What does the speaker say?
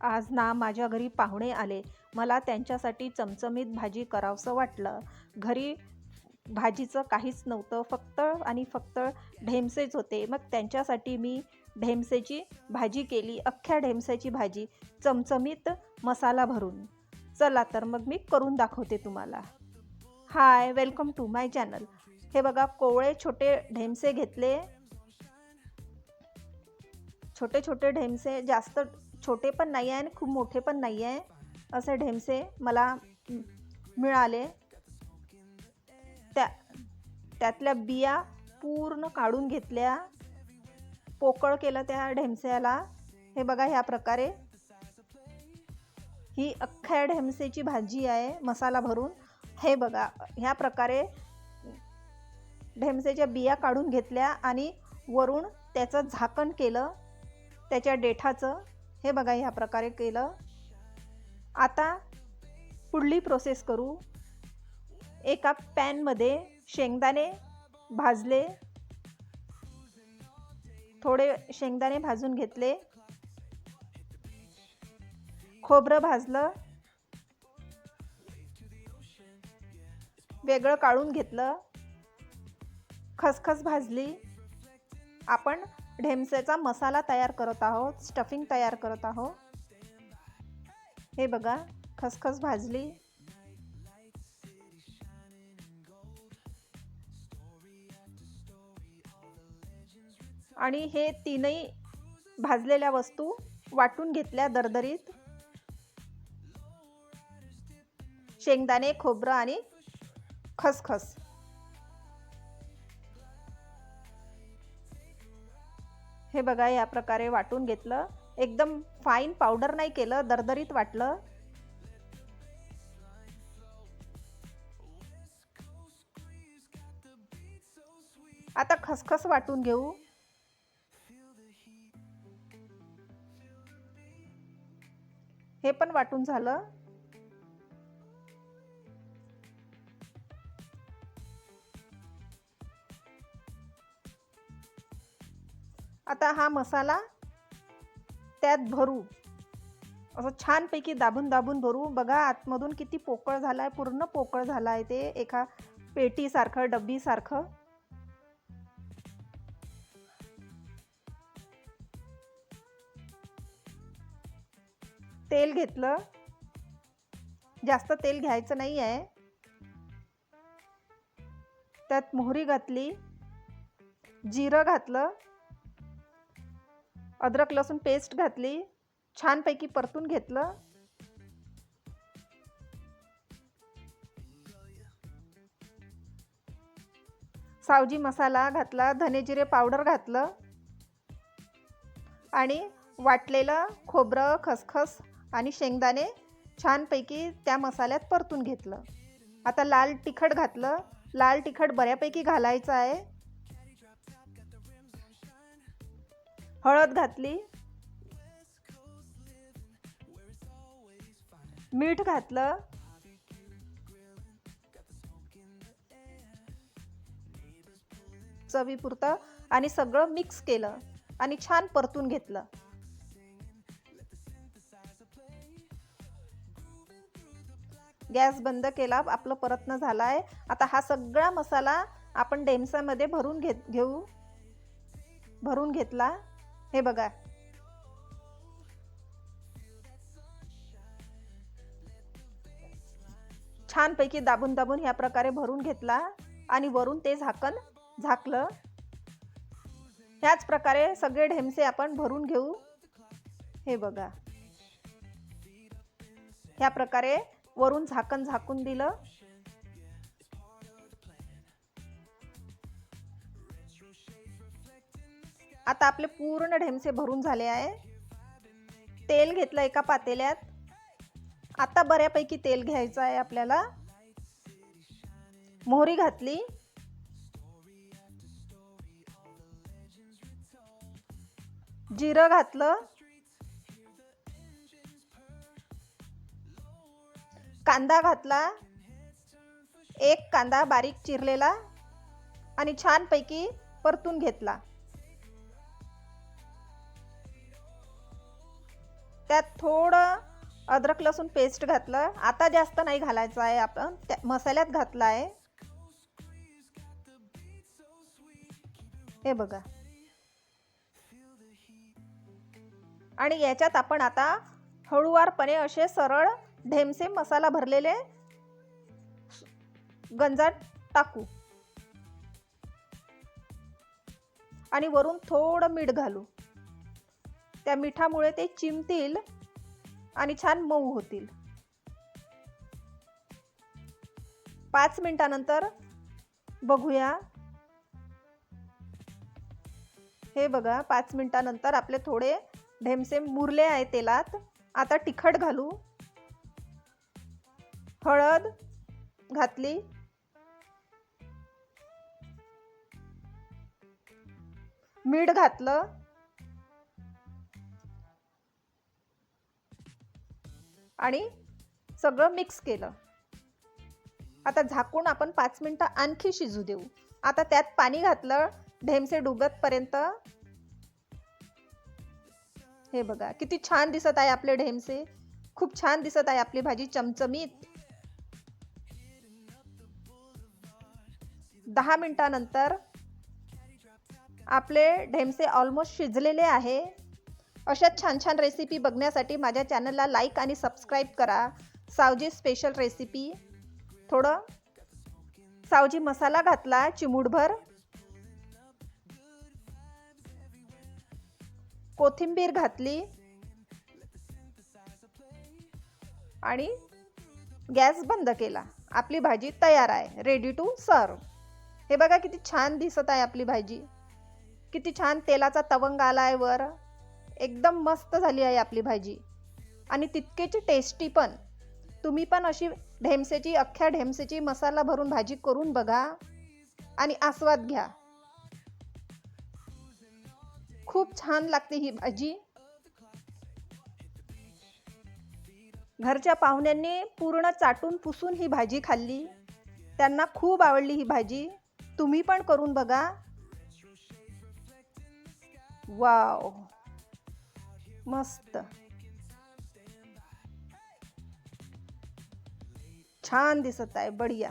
आज ना माझ्या घरी पाहुणे आले. मला त्यांच्यासाठी चमचमीत भाजी करावंसं वाटलं. घरी भाजीचं काहीच नव्हतं. फक्त आणि फक्त ढेमसेच होते. मग त्यांच्यासाठी मी ढेमसेची भाजी केली. अख्ख्या ढेमसेची भाजी. चमचमीत मसाला भरून. चला तर मग मी करून दाखवते तुम्हाला. Hi welcome to my channel. हे बघा कोवळे छोटे ढेमसे घेतले. छोटे छोटे ढेमसे जास्त छोटे पण नाही आहे आणि खूप मोठे पण नाही आहे असे ढेमसे मला मिळाले. त्या त्यातल्या बिया पूर्ण काढून घेतल्या. पोकळ केलं त्या ढेमस्याला. हे बघा ह्या प्रकारे. ही अख्ख्या ढेमसेची भाजी आहे मसाला भरून. हे बघा ह्या प्रकारे ढेमसेच्या बिया काढून घेतल्या आणि वरून त्याचं झाकण केलं त्याच्या देठाचं हे बघा ह्या प्रकारे केलं. आता पुढली प्रोसेस करू. एका पॅनमध्ये शेंगदाणे भाजले. थोडे शेंगदाणे भाजून घेतले. खोबरं भाजलं. वेगळं काढून घेतलं. खसखस भाजली. आपण ढेमसेचा मसाला तयार करत आहोत स्टफिंग तयार करत आहोत. हे बघा खसखस भाजली. आणि हे तीनही भाजलेल्या वस्तू वाटून घेतल्या दरदरीत. शेंगदाणे खोबरं आणि खसखस. हे बघा या प्रकारे वाटून घेतलं. एकदम फाईन पावडर नाही केलं दरदरीत वाटलं. आता खसखस वाटून घेऊ. हे पण वाटून झालं. आता हा मसाला त्यात भरू. असं छानपैकी दाबून दाबून भरू. बघा आतमधून किती पोकळ झाला आहे पूर्ण पोकळ झाला आहे ते एका पेटीसारखं डब्बीसारखं. तेल घेतलं. जास्त तेल घ्यायचं नाही आहे त्यात मोहरी घातली. जिरं घातलं. अद्रक लसूण पेस्ट घातली छानपैकी परतून घेतलं. सावजी मसाला घातला धने जिरे पावडर घातलं. आणि वाटलेलं खोबरं खसखस आणि शेंगदाणे छानपैकी त्या मसाल्यात परतून घेतलं. आता लाल तिखट घातलं. लाल तिखट बऱ्यापैकी घालायचं आहे. हळद घातली. मीठ घातलं. चवीपुरतं आणि सगळं मिक्स केलं आणि छान परतून घेतलं. गॅस बंद केला आपलं परतनं झाला आहे आता हा सगळा मसाला आपण डेमसामध्ये भरून घेत घेऊ. भरून घेतला. हे बघा. छानपैकी दाबून दाबून ह्या प्रकारे भरून घेतला आणि वरून ते झाकण झाकलं. ह्याच प्रकारे सगळे ढेमसे आपण भरून घेऊ. हे बघा. ह्या प्रकारे वरून झाकण झाकून दिलं. आता आपले पूर्ण ढेमसे भरून झाले आहे. तेल घेतलं एका पातेल्यात. आता बऱ्यापैकी तेल घ्यायचं आहे आपल्याला. मोहरी घातली. जिरं घातलं. कांदा घातला. एक कांदा बारीक चिरलेला. आणि छानपैकी परतून घेतला. त्यात थोडं अद्रक लसूण पेस्ट घातलं. आता जास्त नाही घालायचं आहे आपण. त्या मसाल्यात घातलं आहे हे बघा. आणि याच्यात आपण आता हळूवारपणे असे सरळ ढेमसे मसाला भरलेले गंजात टाकू. आणि वरून थोडं मीठ घालू. त्या मिठामुळे ते चिमतील आणि छान मऊ होतील. पाच मिनिटानंतर बघूया. हे बघा पाच मिनिटानंतर आपले थोडे ढेमसे मुरले आहे तेलात. आता तिखट घालू. हळद घातली. मीठ घातलं. आणि सगळं मिक्स केलं. आता झाकून आपण पाच मिनटं आणखी शिजू देऊ. आता त्यात पाणी घातलं ढेमसे डुबतपर्यंत. हे बघा किती छान दिसत आहे आपले ढेमसे. खूप छान दिसत आहे आपली भाजी चमचमीत. दहा मिनिटानंतर आपले ढेमसे ऑलमोस्ट शिजलेले आहे. अशा छान छान रेसिपी बघण्यासाठी माझ्या चॅनलला लाईक आणि सबस्क्राईब करा. सावजी स्पेशल रेसिपी थोडं सावजी मसाला घातला चिमूडभर कोथिंबीर घातली. आणि गॅस बंद केला. आपली भाजी तयार आहे. रेडी टू सर्व हे बघा किती छान दिसत आहे आपली भाजी. किती छान तेलाचा तवंग आला आहे वर. एकदम मस्त झाली आहे आपली भाजी. आणि तितकेची टेस्टी पण. तुम्ही पण अशी ढेमसेची अख्ख्या ढेमसेची मसाला भरून भाजी करून बघा. आणि आस्वाद घ्या. खूप छान लागते ही भाजी. घरच्या पाहुण्यांनी पूर्ण चाटून पुसून ही भाजी खाल्ली. त्यांना खूप आवडली ही भाजी. तुम्ही पण करून बघा. वाव! मस्त. छान दिसत आहे बढिया.